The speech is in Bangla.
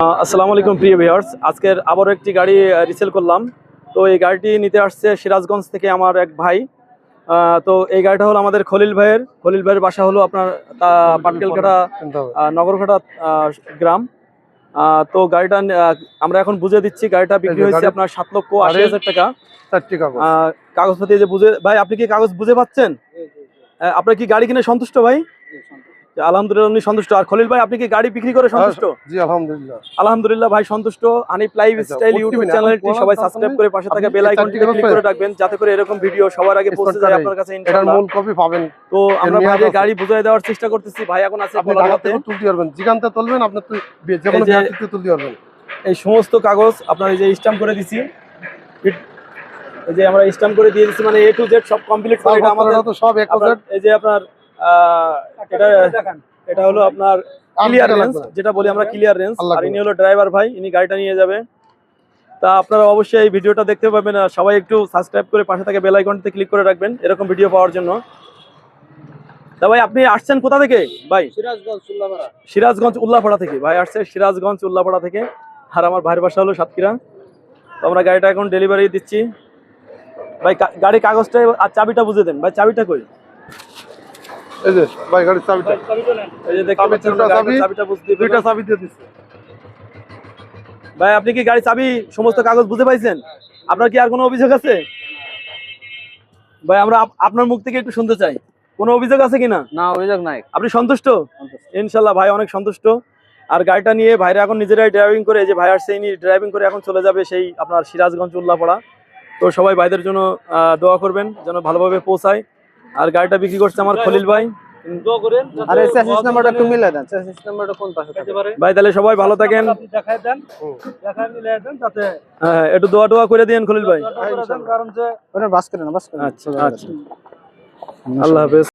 আসসালামু আলাইকুম প্রিয় ভিউয়ার্স আজকের আবারও একটি গাড়ি রিসেল করলাম। তো এই গাড়িটি নিতে আসছে সিরাজগঞ্জ থেকে আমার এক ভাই। তো এই গাড়িটা হলো আমাদের খলিল ভাইয়ের। খলিল ভাইয়ের বাসা হলো আপনার পাটকেলঘাটা নগরঘাটা গ্রাম। আহ, তো গাড়িটা আমরা এখন বুঝে দিচ্ছি গাড়িটা বিক্রি হয়েছে আপনার সাত লক্ষ আশি হাজার টাকা। কাগজপাতি যে বুঝে ভাই আপনি কি কাগজ বুঝে পাচ্ছেন? আপনার কি গাড়ি কিনে সন্তুষ্ট ভাই? আলহামদুলিল্লাহ উনি সন্তুষ্ট। আর খলিল ভাই আপনি কি গাড়ি বিক্রি করে সন্তুষ্ট? জি আলহামদুলিল্লাহ। আলহামদুলিল্লাহ ভাই সন্তুষ্ট। আনিপ আচ্ছা, স্টাইল ইউটিউব না, চ্যানেলটি এখন সবাই সাবস্ক্রাইব করে পাশে থাকা বেল আইকনটি ক্লিক করে রাখবেন যাতে করে এরকম ভিডিও সবার আগে পৌঁছে যায় আপনার কাছে এটার মূল কপি পাবেন। তো আমরা গাড়ি দেওয়ার চেষ্টা করতেছি। ভাই এখন আছে আপনি তুলতে পারবেন। জিগান্তে তুলবেন আপনি যে কোনো এই তুলতে পারবেন। সমস্ত কাগজ আপনার এই যে স্ট্যাম্প করে দিছি। এই যে আমরা স্ট্যাম্প করে দিয়ে দিছি মানে এ টু জেড সব কমপ্লিট করে এটা আমাদের তো সব এক আপনার- এই যে আপনার এটা এটা হলো আপনার ক্লিয়ার রেঞ্জ যেটা বলি আমরা ক্লিয়ার রেঞ্জ আর ইনি হলো ড্রাইভার ভাই ইনি গাড়িটা নিয়ে যাবে। তা আপনারা অবশ্যই এই ভিডিওটা দেখতে পাবেন আর সবাই একটু সাবস্ক্রাইব করে পাশে থাকা বেল আইকনটিতে ক্লিক করে রাখবেন এরকম ভিডিও পাওয়ার জন্য। তা ভাই আপনি আসছেন কোথা থেকে? ভাই সিরাজগঞ্জ উল্লাপাড়া। থেকে। ভাই আসছে সিরাজগঞ্জ উল্লাপাড়া থেকে। আর আমার ভাইয়ের বাসা হলো সাতক্ষীরা। তো আমরা গাড়িটা এখন ডেলিভারি দিচ্ছি। ভাই কা- গাড়ি কাগজটা আর চাবিটা বুঝে দেন। ভাই চাবিটা কই? এই যে ভাই গাড়ির চাবিটা। এই যে দেখতে দুটো চাবি, চাবিটা বুঝতে দুইটা চাবি দিয়ে দিচ্ছে। ভাই আপনি কি গাড়ি চাবি সমস্ত কাগজ বুঝে পাইছেন? আপনার কি আর কোনো অভিযোগ আছে? ভাই আমরা আপ- আপনার মুখ থেকে একটু শুনতে চাই। কোনো অভিযোগ আছে কিনা? না অভিযোগ নাই। আপনি সন্তুষ্ট? ইনশাল্লাহ ভাই অনেক সন্তুষ্ট। আর গাড়িটা নিয়ে ভাইরা এখন নিজেরাই ড্রাইভিং করে যে ভাই আসছে ইনি ড্রাইভিং করে এখন চলে যাবে সেই আপনার সিরাজগঞ্জ উল্লাপাড়া। তো সবাই ভাইদের জন্য আহ, দোয়া করবেন যেন ভালোভাবে পৌঁছায়। আর গাড়িটা বিক্রি করছে আমার খলিল ভাই। আরে চ্যাসিস নাম্বারটা একটু মিলাই দেন চ্যাসিস নাম্বারটা কোন পাশে ভাই তাহলে সবাই ভালো থাকেন। দেখাই দেন হুম। মিলাই দেন তাতে হ্যাঁ একটু দোয়া করে দিয়েন খলিল ভাই। কারণ যে ওটা বাস করে না বাস করে আচ্ছা আচ্ছা। আল্লাহ হাফেজ।